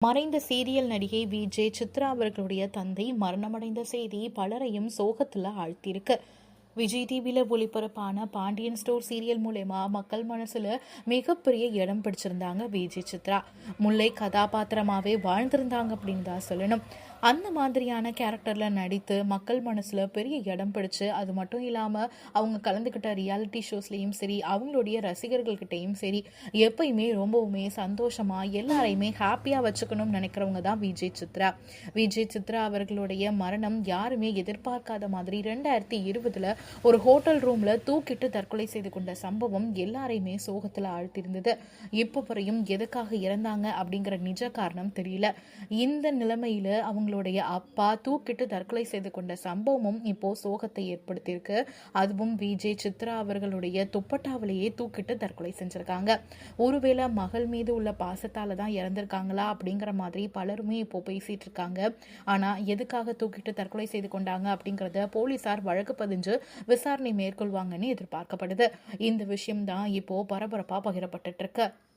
மறைந்த சீரியல் நடிகை we. J Chitra அவர்களுடைய தந்தை மரணமடைந்த செய்தி பலரையும் சோகத்துல ஆழ்த்தியிருக்கு. விஜய் டிவியில் ஒளிபரப்பான பாண்டியன் ஸ்டோர் சீரியல் மூலயமா மக்கள் மனசில் மிகப்பெரிய இடம் பிடிச்சிருந்தாங்க விஜய் சித்ரா. முல்லை கதாபாத்திரமாகவே வாழ்ந்திருந்தாங்க அப்படின்னு தான் சொல்லணும். அந்த மாதிரியான கேரக்டரில் நடித்து மக்கள் மனசில் பெரிய இடம் பிடிச்சி அது மட்டும் இல்லாமல் அவங்க கலந்துக்கிட்ட ரியாலிட்டி ஷோஸ்லேயும் சரி அவங்களுடைய ரசிகர்கள்கிட்டையும் சரி எப்பயுமே ரொம்பவுமே சந்தோஷமா எல்லாரையுமே ஹாப்பியாக வச்சுக்கணும்னு நினைக்கிறவங்க தான் விஜய் சித்ரா. விஜய் சித்ரா அவர்களுடைய மரணம் யாருமே எதிர்பார்க்காத மாதிரி ரெண்டாயிரத்தி இருபதில் ஒரு ஹோட்டல் ரூம்ல தூக்கிட்டு தற்கொலை செய்து கொண்ட சம்பவம் எல்லாரையுமே சோகத்துல ஆழ்த்திருந்தது இப்போ வரையும் எதுக்காக இறந்தாங்க அப்படிங்கிற நிஜ காரணம் தெரியல. இந்த நிலைமையில அவங்களுடைய அப்பா தூக்கிட்டு தற்கொலை செய்து கொண்ட சம்பவமும் இப்போ சோகத்தை ஏற்படுத்தியிருக்கு. அதுவும் விஜய் சித்ரா அவர்களுடைய துப்பட்டாவிலேயே தூக்கிட்டு தற்கொலை செஞ்சிருக்காங்க. ஒருவேளை மகள் மீது உள்ள பாசத்தால தான் இறந்திருக்காங்களா அப்படிங்கிற மாதிரி பலருமே இப்போ பேசிட்டு இருக்காங்க. ஆனா எதுக்காக தூக்கிட்டு தற்கொலை செய்து கொண்டாங்க அப்படிங்கறத போலீசார் வழக்கு பதிஞ்சு விசாரணை மேற்கொள்வாங்கன்னு எதிர்பார்க்கப்படுது. இந்த விஷயம் தான் இப்போ பரபரப்பா பகிரப்பட்டு இருக்கு.